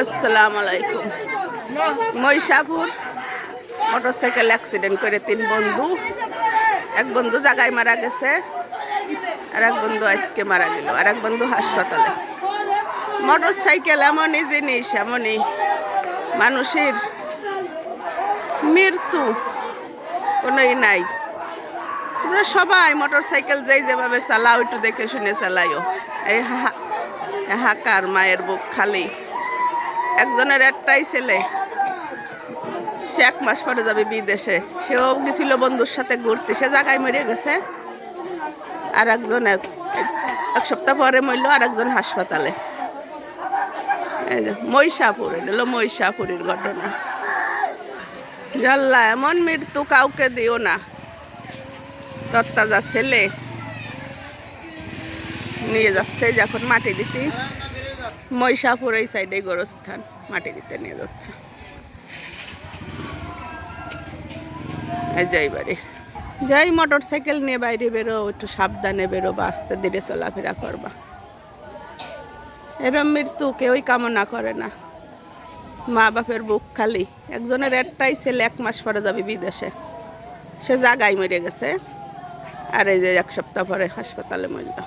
আসসালামু আলাইকুম মহিষাপুর, motorcycle accident করে তিন বন্ধু। এক বন্ধু জায়গায় মারা গেছে, আর এক বন্ধু আজকে মারা গেল, আর এক বন্ধু হাসপাতালে। মোটরসাইকেল এমনই জিনিস, এমনই মানুষের মৃত্যু কোনোই নাই। তোমরা সবাই মোটরসাইকেল যেই যেভাবে চালাও, একটু দেখে শুনে চালাইও। এই হা- হাকার মায়ের বুক খালি। একজনের একটাই ছেলে। সে এক মাস পরে যাবে বিদেশে। সেও গেছিল বন্ধুর সাথে ঘুরতে। সে জায়গায় মরে গেছে। আর একজন এক এক সপ্তাহ পরে মরল আর একজন হাসপাতালে। মহিষাপুর, এটা হলো মহিষাপুরের ঘটনা। জাল্লা এমন মৃত্যু কাউকে দিও না। তত্তাজা ছেলে। নিয়ে যাচ্ছে যখন মাটি দিতে। মহিষাপুর এই সাইডে গোরস্থান, মাটি দিতে নিয়ে যাচ্ছে। যাই বাড়ি। যাই মোটর সাইকেল নিয়ে বাইরে বেরো, একটু সাবধানে বেরো, বা আস্তে ধীরে চলাফেরা করবা। এরম মৃত্যু কেউই কামনা করে না। মা বাপের বুক খালি। একজনের একটাই ছেলে এক মাস পরে যাবে বিদেশে। সে জাগায় মরে গেছে। আর এই যে এক সপ্তাহ পরে হাসপাতালে মরল।